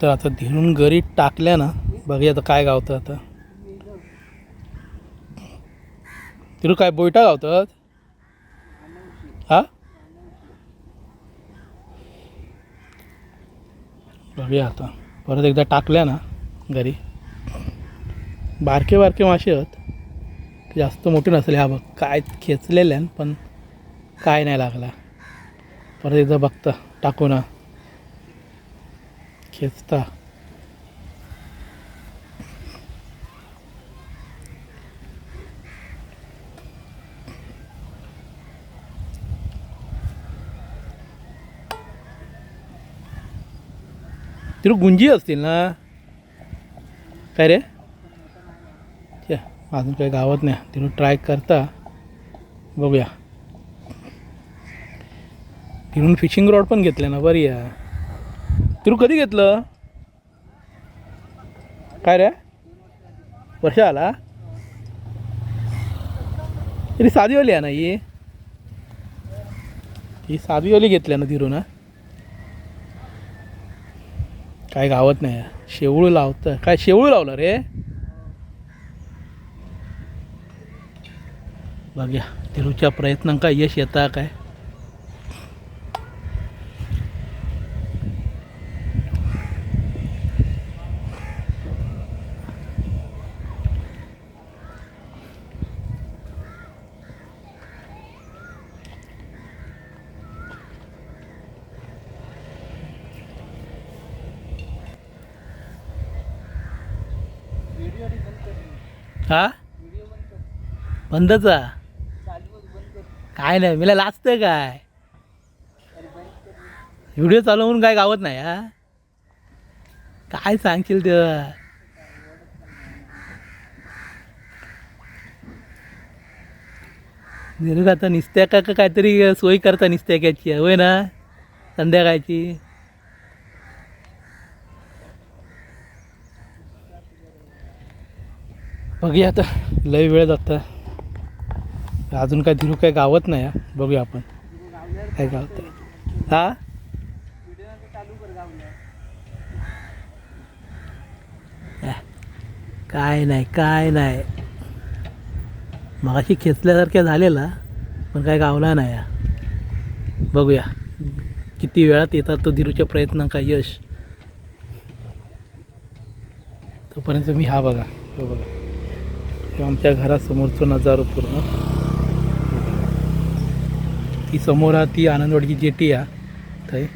तर आता धिरून गरी टाकल्या ना बघूया आता काय गावतं आता. तिरू काय बोयटा गावतात? हा? बघूया आता. परत एकदा टाकल्या ना घरी बारके बारके मासे आहेत. जास्त मोठे नसले. हा बघ काय खेचलेले आहे पण काय नाही लागला. परत एकदा बघता टाकू ना. खेचता तिरू गुंजी असतील ना काय रे अजून काही गावात नाही तिरू ट्राय करता बघूया तिरून फिशिंग रॉड पण घेतले ना बरी आहे तिरू कधी घेतलं? काय रे? वर्ष आला? तरी साधीवाली आहे ना ही? ही साधीवाली घेतल्या ना तिरू ना काय गावत नाही शेवळू लावतं काय शेवळू लावलं रे? बघ्या. तिरूच्या प्रयत्नांका यश येता काय? हा? बंदचा? काय नाही मला लाजतं काय? व्हिडिओ चालू म्हणून काय गावत नाही हा? काय सांगशील ते निरोग आता निस्त्याका का काहीतरी सोय करता निसत्याकाची होय ना? संध्याकाळची? बघूया आता. लय वेळ जाता अजून काय धिरू काय गावत नाही हा. बघूया आपण. काय गावत हा? हा. काय नाही काय नाही. मगाशी खेचल्यासारख्या झालेला पण काय गावला नाही बघूया. किती वेळात येतात तो धीरूच्या प्रयत्न का यश. तोपर्यंत मी हा बघा. तो बघा. हे आमच्या घरासमोरचं नजारो पूर्ण. ती समोर हा ती आनंदवाडीची जेटी आहे. थंय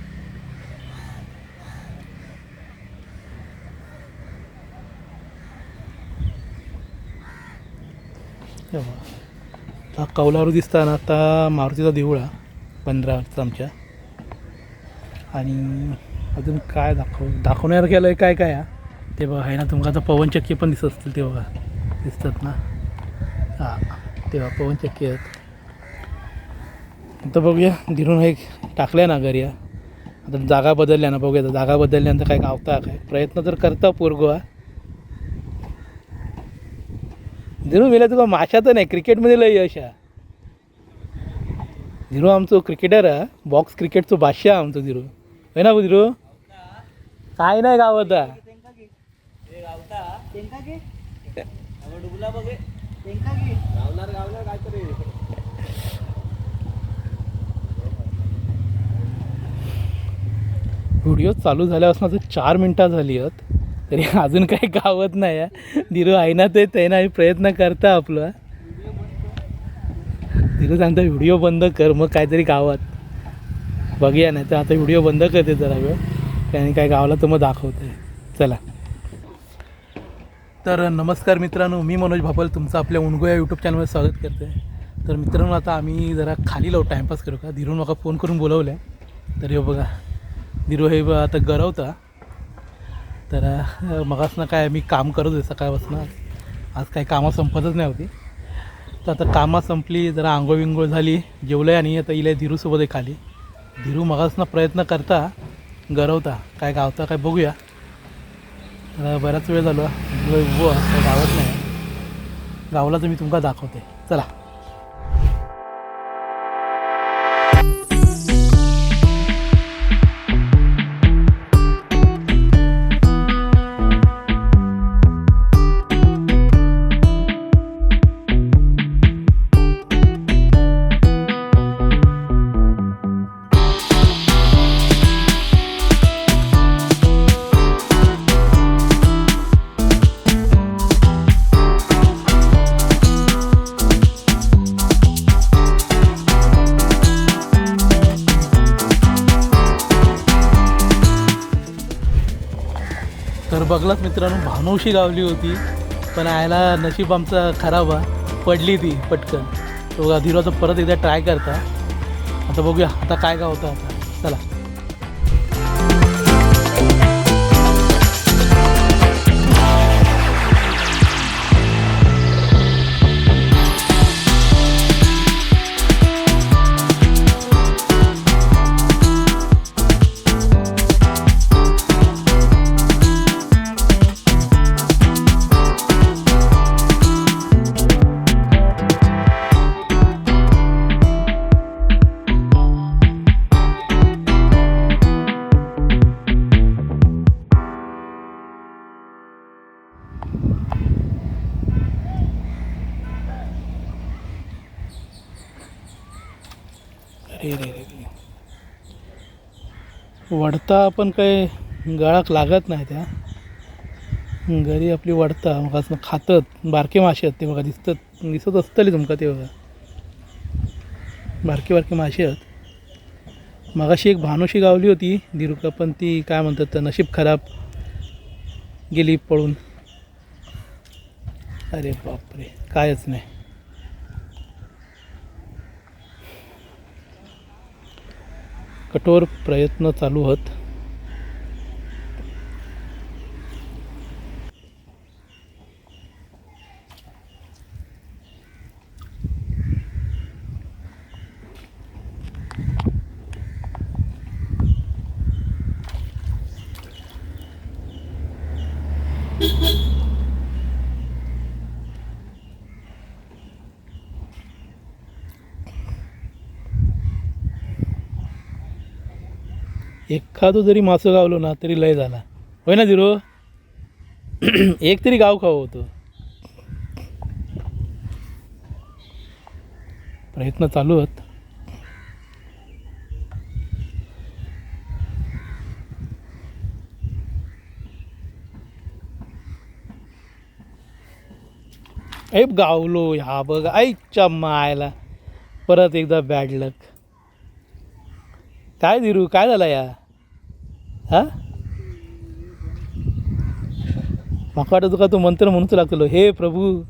हा कौलारू दिसता ना आता मारुतीचा देऊळ हा पंधराचा आमच्या. आणि अजून काय दाखव दाखवण्यासारखं आहे काय काय हा ते बघा आहे ना तुमका आता पवनचक्की पण दिसत असतील ते बघा. दिसतात ना? हां तेव्हा पवनचक्की आहेत. आता बघूया धीरून एक टाकल्या ना घरी आता जागा बदलल्या ना बघूया जागा बदलल्यानंतर काय गावता काय प्रयत्न तर करता पोरगोवा धीरू मिळालं तुका तर नाही क्रिकेटमध्ये लय यश हा धीरू आमचो क्रिकेटर हा. बॉक्स क्रिकेटचो बादशाह आमचो धीरू. होय ना धीरू? काय नाही गावत हा व्हिडिओ चालू झाल्यापासून आता चार मिनटं झाली आहेत. तरी अजून काही गावत नाही आहे. धीरू आहे ना ते ते नाही. प्रयत्न करता आपलं. धीरू सांगता व्हिडिओ बंद कर. मग काहीतरी गावात. बघूया नाही तर आता व्हिडिओ बंद करते जरा वेळ. त्याने काय गावला तर मग दाखवते चला. तर नमस्कार मित्रांनो मी मनोज भापल तुमचं आपल्या उणगो या यूट्यूब चॅनलवर स्वागत करते तर मित्रांनो आता आम्ही जरा खाली लावू टाईमपास करू का? धीरून मला फोन करून बोलवलं आहे तर हे बघा धीरू हे आता गरवता. तर मगासनं काय मी काम करत होते सकाळपासून. आज काही कामं संपतच नाही होती. तर आता कामं संपली जरा आंघोळ विंघोळ झाली जेवलं आहे आणि आता इले धीरूसोबत आहे खाली. धीरू मगासनं प्रयत्न करता गरवता. काय गावता काय बघूया. बराच वेळ झाला. उभं काय गावत नाही. गावला तर मी तुमका दाखवते. चला. बघलाच मित्रांनो भानुशी गावली होती पण आयला नशीब आमचा खराब आहे पडली ती पटकन. तो बघा परत एकदा ट्राय करता. आता बघूया आता काय गावतं आता. चला. वडता पण काय गळाक लागत नाही त्या. घरी आपली वडता मग असं खातत बारके मासे आहेत ते बघा दिसतात दिसत असतले तुमका ते बघा. बारके बारके मासे आहेत. मगाशी एक भानुशी गावली होती दिरुका पण ती काय म्हणतात तर नशीब खराब गेली पळून. अरे बापरे कायच नाही. कठोर प्रयत्न चालू आहेत एखादं जरी मासं गावलो ना तरी लय झाला. होय ना झिरो? एक तरी गाव खावं होतं. प्रयत्न चालू आहेत. ऐप गावलो ह्या बघ ऐकच्या मायला. परत एकदा बॅड लक काय दिरू काय झालं या? हा? म्हाका वाटत तुका तू मंत्र म्हणूच लागतलो हे प्रभू.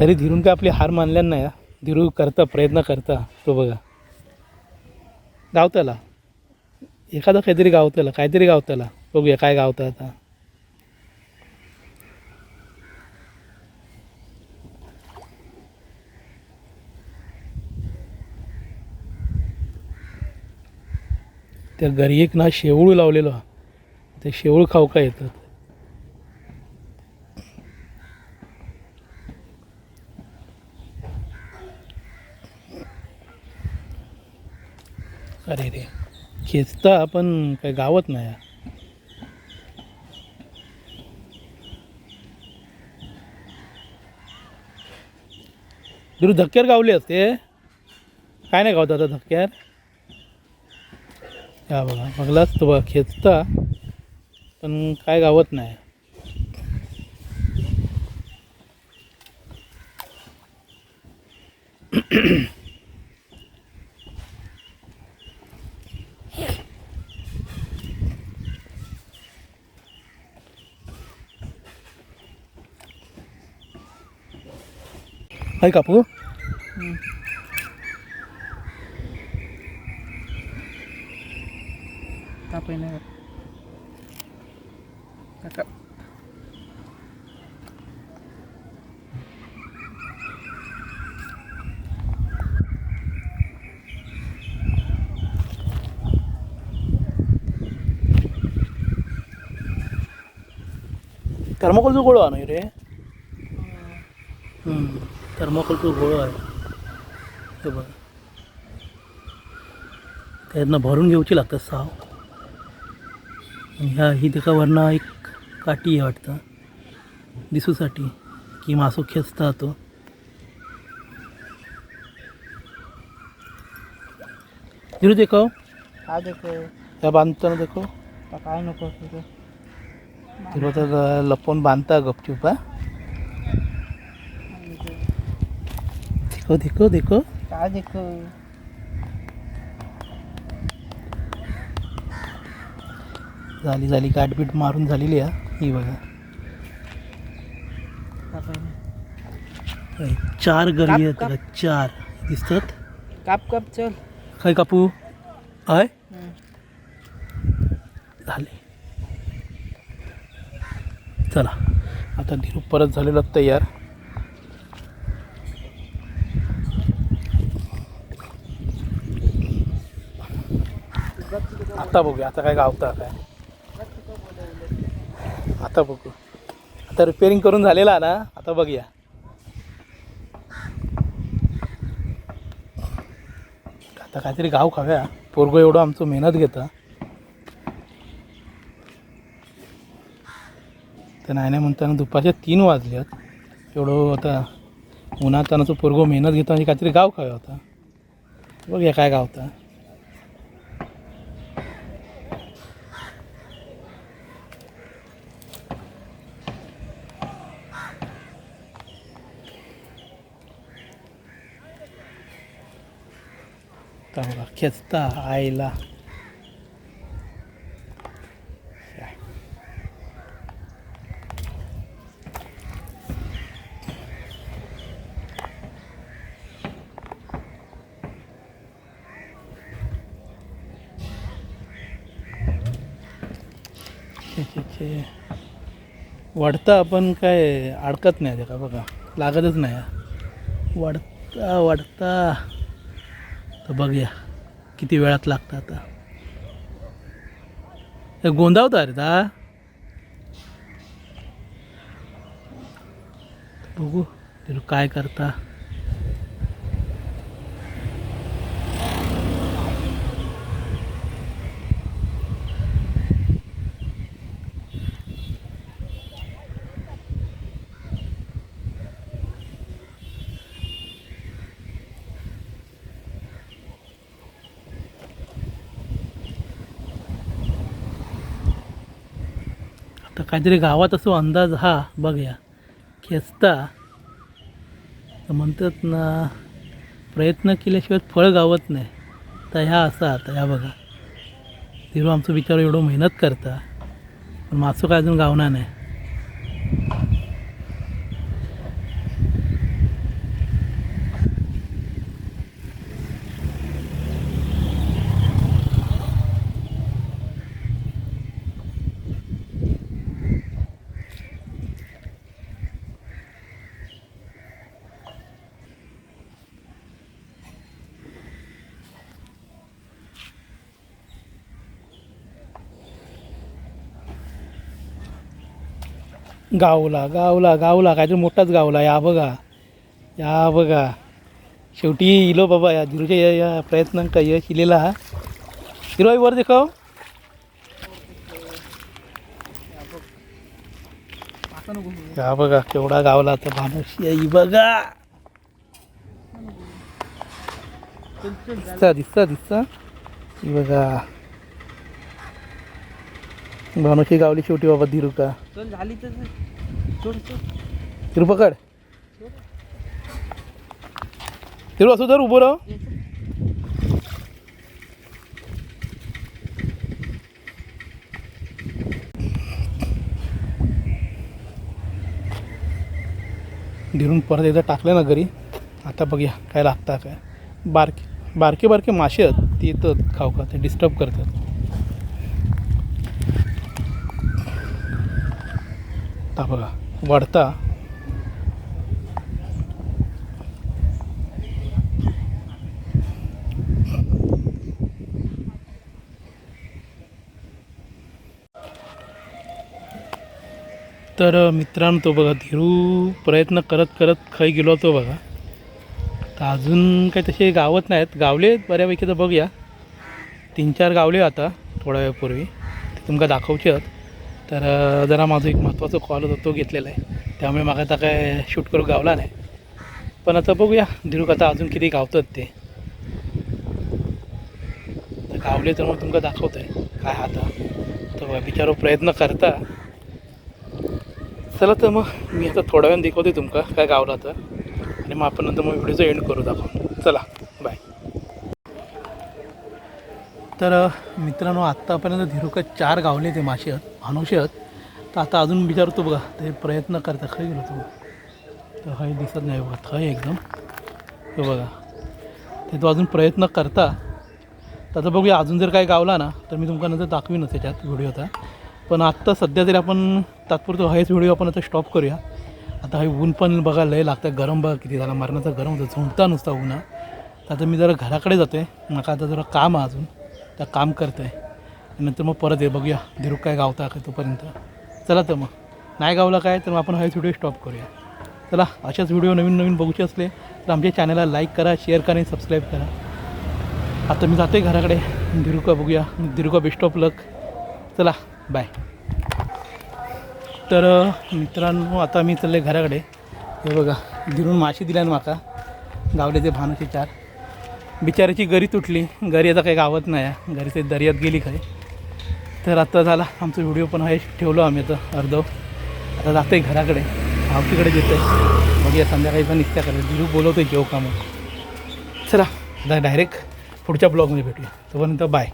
तरी धीरून काय आपली हार मानल्या नाही धीरू करता प्रयत्न करता. तो बघा. गावताला. एखादा काहीतरी गावताला. काहीतरी गावताला. बघूया काय गावता आता. त्या घरी एक ना शेवळू लावलेलं. ते शेवळ खाऊ का येतात. अरे रे खेचता पण काय गावत नाही हा. धक्क्यार गावले असते. काय नाही गावत आता धक्क्यार या बघा बघलाच तो बघा खेचता पण काय गावत नाही. हाय कापू नाही काका थर्मोकोलचा गोळा आहे ना रे थर्मोकोलचा गोळा आहे. हे बघ. त्यातनं भरून घेऊची लागतात साव. आणि ह्या ही तिका वरनं एक काठी आहे वाटतं. दिसूसाठी. की मासो खेचता तो. दिरू देखो काय देखो त्या बांधताना देखो काय नको दिरू तर लपवून बांधता गपचूप हा? देखो देखो देखो काय देखो झाली झाली गाठबीट मारून झालेली आहे ही. बघा. चार गरी आहेत बघा, चार. दिसतात? काप काप चल. काय कापू? हम्म. झाले. चला आता धीरू परत झालेला तयार. आता बघूया आता काय गावता काय. आता बघू. आता रिपेअरिंग करून झालेला ना आता बघूया. आता काहीतरी गाव खाव्या पोरगो एवढं आमचं मेहनत घेतं. तर नाही नाही म्हणताना दुपारच्या तीन वाजल्यात एवढं आता उन्हातानाचं पोरगो मेहनत घेतो आणि काहीतरी गाव खाव्या होता बघूया काय गावता. आता बघा खेचता आईला. छे छे वाढता आपण काय अडकत नाही का बघा लागतच नाही. वाढता वाढता तर बघूया किती वेळात लागतं आता. हे गोंधावता अरे ता बघू ते काय करता आता काहीतरी गावात असो अंदाज हा बघूया. खेचता. तर म्हणतात ना प्रयत्न केल्याशिवाय फळ गावत नाही. तर ह्या असा आता ह्या बघा. तिरो आमचं विचार एवढं मेहनत करता. पण मासो काय अजून गावणार नाही. गावला गावला गावला काहीतरी मोठाच गावला या बघा या बघा. शेवटी इलो बाबा या धीरूच्या या या प्रयत्नांका यश इलेला हिरोई वर देखाव. या बघा केवढा गावला आता माणूस. याई बघा. दिसता दिसता दिसता. ही बघा. भानुशी गावली शेवटी बाबा धीरू का. झाली तर. तिरू पकड. तिरू असू तर उभं राह. धीरून परत एकदा टाकलं ना घरी. आता बघूया काय लागता काय. बारके बारके बारके मासे आहेत. ते येतात खाऊ का ते डिस्टर्ब करतात. आता बघा. वाढता. तर मित्रांनो तो बघा धीरू प्रयत्न करत करत खाई गेलो तो बघा. तर अजून काही तसे गावत नाहीत. गावले बऱ्यापैकी तर बघूया. तीन चार गावले आता थोड्या वेळापूर्वी. ते तुमका दाखवचे आहेत. तर जरा माझा एक महत्त्वाचा कॉल होता तो घेतलेला आहे. त्यामुळे मला आता काय शूट करू गावला नाही. पण आता बघूया धीरूक आता अजून किती गावतात ते. तर गावले तर मग तुमका दाखवत आहे. काय आता तर बिचारो प्रयत्न करता. चला तर मग मी आता थोड्या वेळ दाखवते तुमका काय गावला तर. आणि मग आपण नंतर मग व्हिडिओचं एंड करू दाखवून. चला बाय तर मित्रांनो आत्तापर्यंत धीरुका चार गावले ते मासे आहेत भानवशे आहेत तर आता अजून विचारतो बघा ते प्रयत्न करता. खय गेलो तो. तर हय दिसत नाही बघा हय एकदम. हे बघा. ते तो अजून प्रयत्न करता. त्याचं बघूया अजून जर काही गावला ना तर मी तुमका नंतर दाखवीनच त्याच्यात व्हिडिओचा पण आत्ता सध्या तरी आपण तात्पुरतो हयच व्हिडिओ आपण आता स्टॉप करूया. आता हे ऊन पण बघा लय लागतं गरम बघा किती झाला मरणाचा गरम होतं. झुंपता नुसता उन्हा आता मी जरा घराकडे जाते मला आता जरा काम आहे अजून. त्या काम करतं आहे नंतर मग परत ये बघूया. धीरू काय गावता का तोपर्यंत. चला तर मग. नाही गावला काय तर मग आपण हाच व्हिडिओ स्टॉप करूया. चला अशाच व्हिडिओ नवीन नवीन बघूचे असले तर आमच्या चॅनलला लाईक करा शेअर करा आणि सबस्क्राईब करा. आता मी जाते घराकडे. धीरुका बघूया. धीरुका बेस्ट ऑफ लक चला बाय तर मित्रांनो आता मी चालले घराकडे. हे बघा दिरून माशी दिल्यान माका. गावले ते भानुचे चार. बिचाराची गरी तुटली. गरी आता काही गावत नाही आहे. गरी ते दर्यात गेली काय तर आत्ता झाला आमचा व्हिडिओ पण आहे. ठेवलो आम्ही आता अर्धव. आता जाते घराकडे. आवतीकडे येते बघूया संध्याकाळी पण निघत्या करायला दिरू बोलवतो जेव का मग. चला डायरेक्ट पुढच्या ब्लॉगमध्ये भेटूया. तोपर्यंत बाय